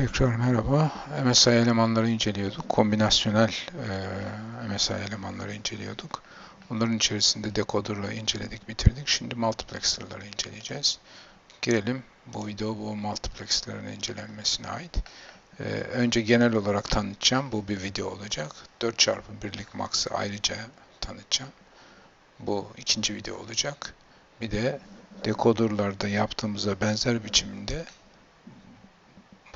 Tekrar merhaba. MSI elemanları inceliyorduk. Kombinasyonel e, MSI elemanları inceliyorduk. Bunların içerisinde decoder'la inceledik, bitirdik. Şimdi multiplexer'ları inceleyeceğiz. Girelim. Bu video bu multiplexer'ların incelenmesine ait. E, önce genel olarak tanıtacağım. Bu bir video olacak. 4 çarpı birlik max'ı ayrıca tanıtacağım. Bu ikinci video olacak. Bir de decoder'larda yaptığımıza benzer biçimde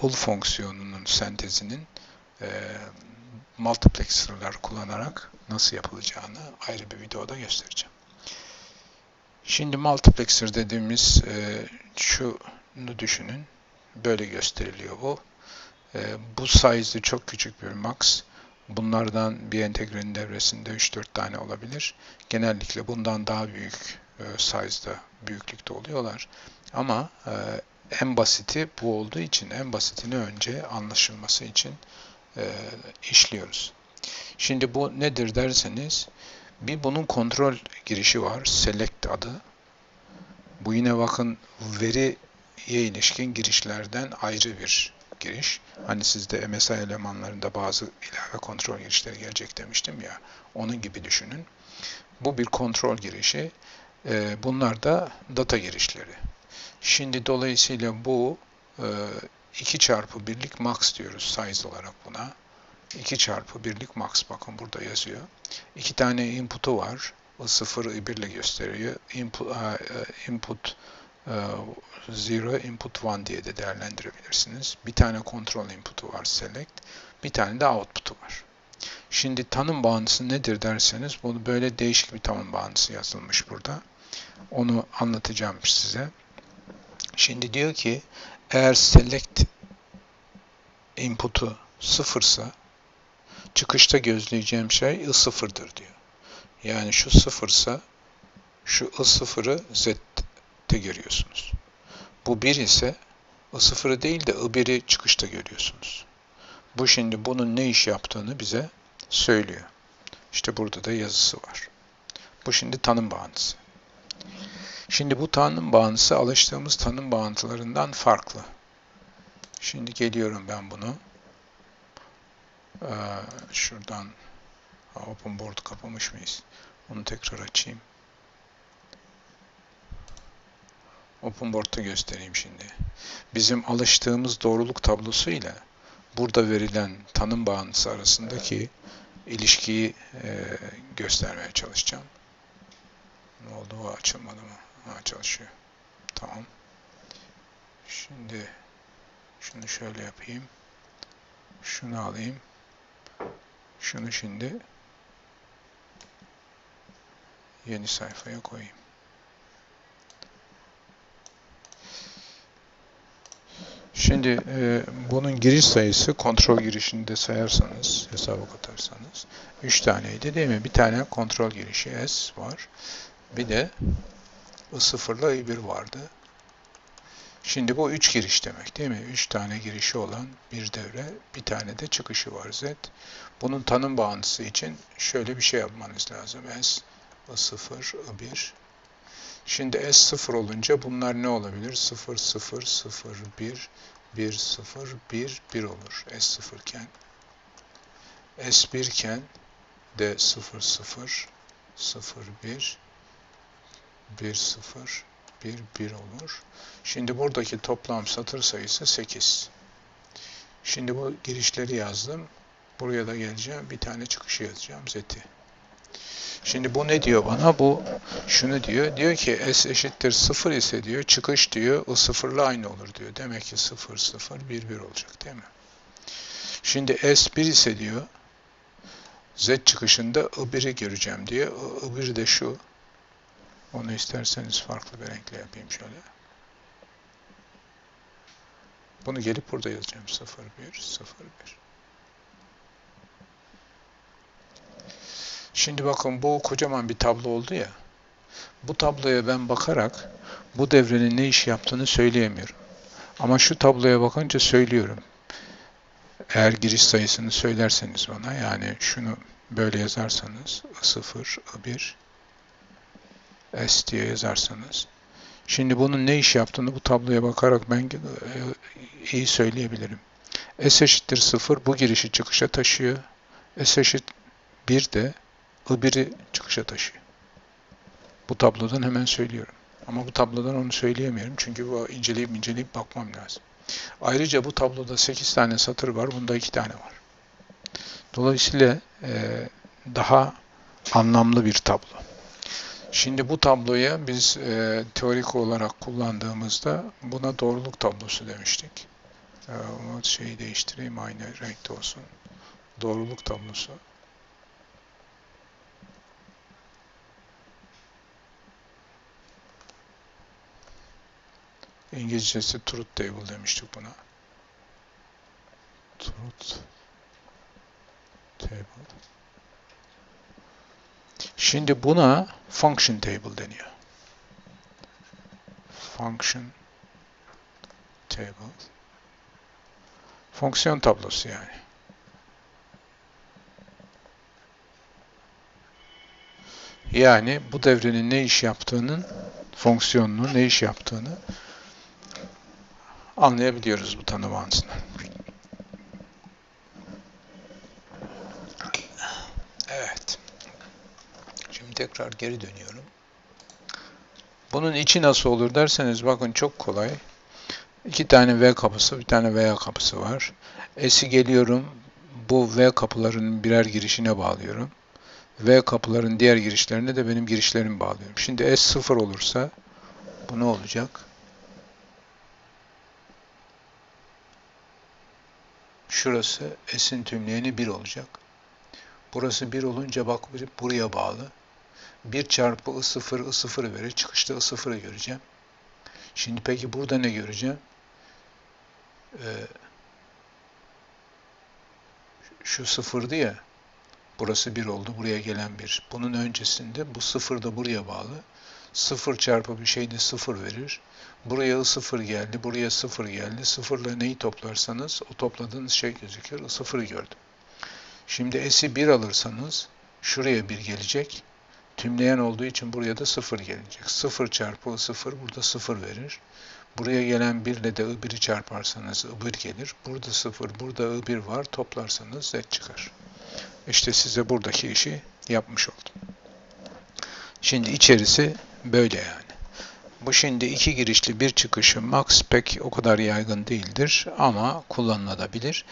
pull fonksiyonunun sentezinin e, multiplexer'lar kullanarak nasıl yapılacağını ayrı bir videoda göstereceğim. Şimdi multiplexer dediğimiz e, şunu düşünün. Böyle gösteriliyor bu. E, bu size'ı çok küçük bir max. Bunlardan bir entegrenin devresinde 3-4 tane olabilir. Genellikle bundan daha büyük e, size'da, büyüklükte oluyorlar. Ama e, en basiti bu olduğu için en basitini önce anlaşılması için e, işliyoruz. Şimdi bu nedir derseniz bir bunun kontrol girişi var. Select adı. Bu yine bakın veriye ilişkin girişlerden ayrı bir giriş. Hani sizde MSI elemanlarında bazı ilave kontrol girişleri gelecek demiştim ya. Onun gibi düşünün. Bu bir kontrol girişi. E, bunlar da data girişleri. Şimdi dolayısıyla bu 2 e, çarpı birlik max diyoruz size olarak buna. 2 çarpı birlik max bakın burada yazıyor. İki tane input'u var. O 0 1 ile gösteriyor. Input, e, e, input 0, input 1 diye de değerlendirebilirsiniz. Bir tane kontrol input'u var select. Bir tane de output'u var. Şimdi tanım bağıntısı nedir derseniz bunu böyle değişik bir tanım bağıntısı yazılmış burada. Onu anlatacağım size. Şimdi diyor ki eğer select input'u sıfırsa çıkışta gözleyeceğim şey i sıfırdır diyor. Yani şu sıfırsa şu i sıfırı z'te görüyorsunuz. Bu bir ise i sıfırı değil de i biri çıkışta görüyorsunuz. Bu şimdi bunun ne iş yaptığını bize söylüyor. İşte burada da yazısı var. Bu şimdi tanım bağıntısı. Şimdi bu tanım bağıntısı alıştığımız tanım bağıntılarından farklı. Şimdi geliyorum ben bunu. Ee, şuradan open board kapamış mıyız? Onu tekrar açayım. Open board'da göstereyim şimdi. Bizim alıştığımız doğruluk tablosu ile burada verilen tanım bağıntısı arasındaki ilişkiyi e, göstermeye çalışacağım. Ne oldu? O açılmadı mı? Ha, çalışıyor. Tamam. Şimdi şunu şöyle yapayım. Şunu alayım. Şunu şimdi yeni sayfaya koyayım. Şimdi e, bunun giriş sayısı kontrol girişinde sayarsanız, hesaba katarsanız 3 taneydi değil mi? Bir tane kontrol girişi S var. Bir de I0 ile I1 vardı. Şimdi bu 3 giriş demek değil mi? 3 tane girişi olan bir devre, bir tane de çıkışı var Z. Bunun tanım bağıntısı için şöyle bir şey yapmanız lazım. S, I0, I1. Şimdi S0 olunca bunlar ne olabilir? 0, 0, 0, 1, 1, 0, 1, 1 olur. S0 iken. S1 iken de 0, 0, 0, 1, 1, 0, 1, 1 olur. Şimdi buradaki toplam satır sayısı 8. Şimdi bu girişleri yazdım. Buraya da geleceğim. Bir tane çıkışı yazacağım. Zeti. Şimdi bu ne diyor bana? Bu şunu diyor. Diyor ki S eşittir 0 ise diyor çıkış diyor o sıfırla aynı olur diyor. Demek ki 0 0 1 1 olacak değil mi? Şimdi S 1 ise diyor Z çıkışında I1'i göreceğim diyor. I1 de şu. Onu isterseniz farklı bir renkle yapayım şöyle. Bunu gelip burada yazacağım. 0, 1, 0, 1. Şimdi bakın bu kocaman bir tablo oldu ya. Bu tabloya ben bakarak bu devrenin ne iş yaptığını söyleyemiyorum. Ama şu tabloya bakınca söylüyorum. Eğer giriş sayısını söylerseniz bana yani şunu böyle yazarsanız 0, 1, S diye yazarsanız. Şimdi bunun ne iş yaptığını bu tabloya bakarak ben e, iyi söyleyebilirim. S eşittir 0 bu girişi çıkışa taşıyor. S eşit 1 de I1'i çıkışa taşıyor. Bu tablodan hemen söylüyorum. Ama bu tablodan onu söyleyemiyorum. Çünkü bu inceleyip inceleyip bakmam lazım. Ayrıca bu tabloda 8 tane satır var. Bunda 2 tane var. Dolayısıyla e, daha anlamlı bir tablo. Şimdi bu tabloya biz e, teorik olarak kullandığımızda buna doğruluk tablosu demiştik. E, şeyi değiştireyim aynı renkte olsun. Doğruluk tablosu. İngilizcesi truth table demiştik buna. Truth table. Şimdi buna function table deniyor. Function table. Fonksiyon tablosu yani. Yani bu devrenin ne iş yaptığının fonksiyonunu ne iş yaptığını anlayabiliyoruz bu tanım. Evet. Şimdi tekrar geri dönüyorum. Bunun içi nasıl olur derseniz bakın çok kolay. İki tane V kapısı, bir tane V kapısı var. S'i geliyorum. Bu V kapıların birer girişine bağlıyorum. V kapıların diğer girişlerine de benim girişlerimi bağlıyorum. Şimdi S sıfır olursa bu ne olacak? Şurası S'in tümleyeni 1 olacak. Burası 1 olunca bak buraya bağlı. 1 çarpı I0, I0'ı verir. Çıkışta I0'ı göreceğim. Şimdi peki burada ne göreceğim? Ee, şu sıfırdı ya. Burası 1 oldu. Buraya gelen 1. Bunun öncesinde bu 0 da buraya bağlı. 0 çarpı bir şey de 0 verir. Buraya 0 geldi. Buraya 0 geldi. 0 ile neyi toplarsanız o topladığınız şey gözüküyor. 0'ı gördüm. Şimdi s'i 1 alırsanız şuraya 1 gelecek. Tümleyen olduğu için buraya da 0 gelecek. 0 çarpı 0 burada 0 verir. Buraya gelen 1 ile de I1'i çarparsanız I1 gelir. Burada 0, burada I1 var. Toplarsanız Z çıkar. İşte size buradaki işi yapmış oldum. Şimdi içerisi böyle yani. Bu şimdi iki girişli bir çıkışı max pek o kadar yaygın değildir ama kullanılabilir.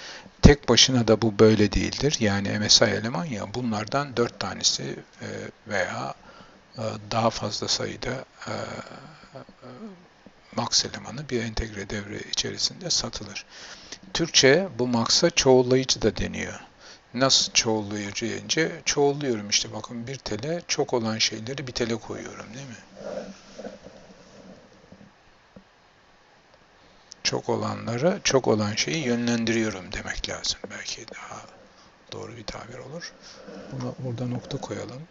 Tek başına da bu böyle değildir. Yani MSI eleman ya bunlardan dört tanesi e, veya e, daha fazla sayıda e, max elemanı bir entegre devre içerisinde satılır. Türkçe bu max'a çoğullayıcı da deniyor. Nasıl çoğullayıcı deyince çoğulluyorum işte bakın bir tele çok olan şeyleri bir tele koyuyorum değil mi? Çok olanları, çok olan şeyi yönlendiriyorum demek lazım. Belki daha doğru bir tabir olur. Buna burada nokta koyalım.